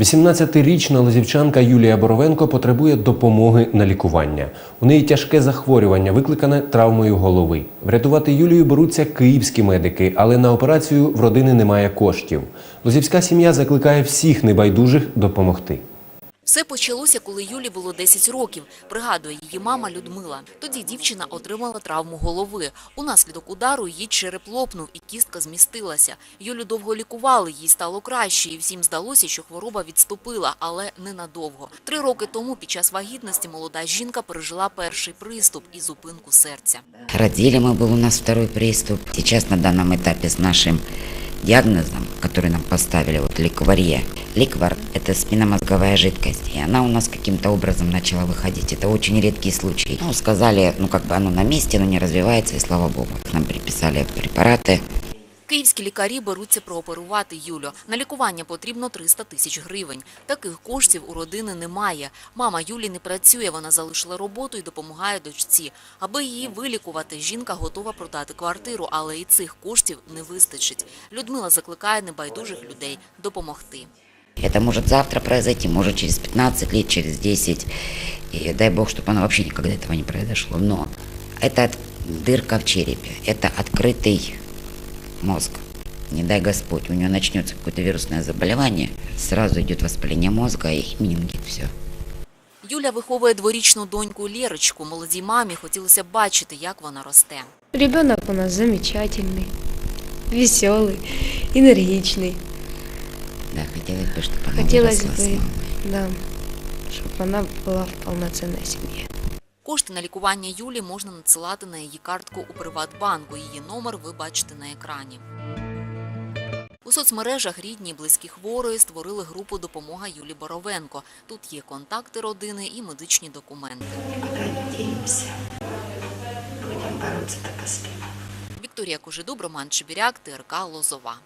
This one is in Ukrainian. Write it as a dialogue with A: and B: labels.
A: 18-річна лозівчанка Юлія Боровенко потребує допомоги на лікування. У неї тяжке захворювання, викликане травмою голови. Врятувати Юлію беруться київські медики, але на операцію в родини немає коштів. Лозівська сім'я закликає всіх небайдужих допомогти.
B: Все почалося, коли Юлі було 10 років. Пригадує її мама Людмила. Тоді дівчина отримала травму голови. Унаслідок удару її череп лопнув і кістка змістилася. Юлю довго лікували, їй стало краще, і всім здалося, що хвороба відступила, але ненадовго. Три роки тому під час вагітності молода жінка пережила перший приступ і зупинку серця.
C: Родили мы, был у нас второй приступ. Сейчас на данном этапе с нашим Диагнозом, который нам поставили, вот ликварье. Ликвар – это спинномозговая жидкость, и она у нас каким-то образом начала выходить. Это очень редкий случай. Ну, сказали, ну, как бы оно на месте, но не развивается, и слава богу. Нам приписали препараты,
B: Київські лікарі беруться прооперувати Юлю. На лікування потрібно 300 тисяч гривень. Таких коштів у родини немає. Мама Юлі не працює, вона залишила роботу і допомагає дочці. Аби її вилікувати, жінка готова продати квартиру, але і цих коштів не вистачить. Людмила закликає небайдужих людей допомогти.
C: Это может завтра произойти, может через 15 лет, через 10. И дай бог, чтобы оно вообще никогда этого не произошло. Но это от- дырка в черепе, это открытый мозг. Не дай Господь, у нее начнется какое-то вирусное заболевание, сразу идет воспаление мозга и менингит, все.
B: Юля виховує дворічну доньку Лєрочку. Молодій мамі хотілося б бачити, як вона росте.
D: Ребенок у нас замечательный, веселый, энергичный.
C: Да, хотелось бы, чтобы она
D: Хотелось
C: выросла с
D: бы,
C: мамой.
D: да, чтобы она была в полноценной семье.
B: Кошти на лікування Юлі можна надсилати на її картку у Приватбанку. Її номер ви бачите на екрані. У соцмережах рідні і близькі хворої створили групу «Допомога Юлі Боровенко». Тут є контакти родини і медичні документи. Вікторія Кожедуб, Роман Чебіряк, ТРК Лозова.